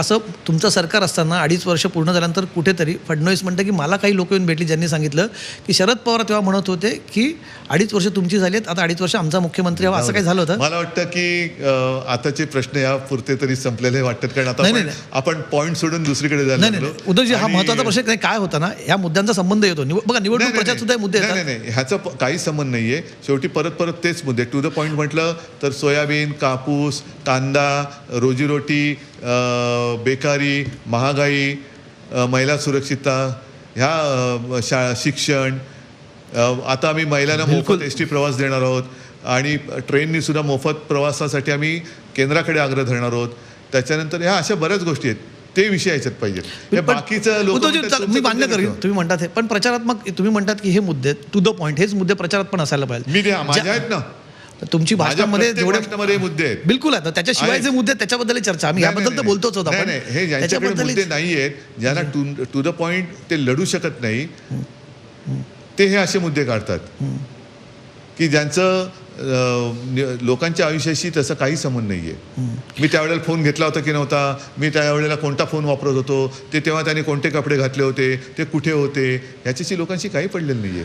असं तुमचं सरकार असताना अडीच वर्ष पूर्ण झाल्यानंतर कुठेतरी फडणवीस म्हणतं की मला काही लोक येऊन भेटली ज्यांनी सांगितलं की शरद पवार तेव्हा म्हणत होते की अडीच वर्ष तुमची झाली आहेत आता अडीच वर्ष आमचा मुख्यमंत्री हवा असं काही झालं होतं? मला वाटतं की आताचे प्रश्न या पुरते तरी संपलेले वाटतात कारण आता आपण- पॉईंट सोडून दुसरीकडे जायला नाही. उद्धवजी हा महत्त्वाचा प्रश्न. काय होता ना या मुद्द्यांचा संबंध येतो. बघा निवडणूक प्रचार सुद्धा मुद्दे नाही, नाही ह्याचा काही संबंध नाहीये. शेवटी परत परत तेच मुद्दे. टू द पॉईंट म्हटलं तर सोयाबीन कापूस कांदा रोजीरोटी बेकारी महागाई महिला सुरक्षितता ह्या शा शिक्षण आता आम्ही महिलांना मोफत एस टी प्रवास देणार आहोत आणि ट्रेननी सुद्धा मोफत प्रवासासाठी आम्ही केंद्राकडे आग्रह धरणार आहोत. त्याच्यानंतर ह्या अशा बऱ्याच गोष्टी आहेत. ते विषय याच्यात पाहिजेत. हे बाकीचं लोक मी मान्य करीन. तुम्ही म्हणतात हे. पण प्रचारात्मक तुम्ही म्हणतात की हे मुद्दे टू द पॉईंट हेच मुद्दे प्रचारात पण असायला पाहिजे मी ते- माझ्या आहेत ना. तर तुमची भाषणामध्ये जेवढे भाषणामध्ये मुद्दे आहेत. बिलकुल आता त्याच्याशिवाय. जे मुद्दे त्याच्याबद्दल चर्चा. आम्ही याबद्दल तर बोलतोच होतो आपण. हे ज्यांच्याकडे त्याच्याबद्दल मुद्दे नाही आहेत ज्यांना टू द पॉइंट ते लढू शकत नाही ते हे असे मुद्दे काढतात. की ज्यांचं लोकांच्या आयुष्याशी तसं काही संबंध नाहीये. मी त्यावेळेला फोन घेतला होता की नव्हता. मी त्यावेळेला कोणता फोन वापरत होतो? ते तेव्हा त्याने कोणते कपडे घातले होते? ते कुठे होते? ह्याच्याशी लोकांशी काही पडलेलं नाहीये.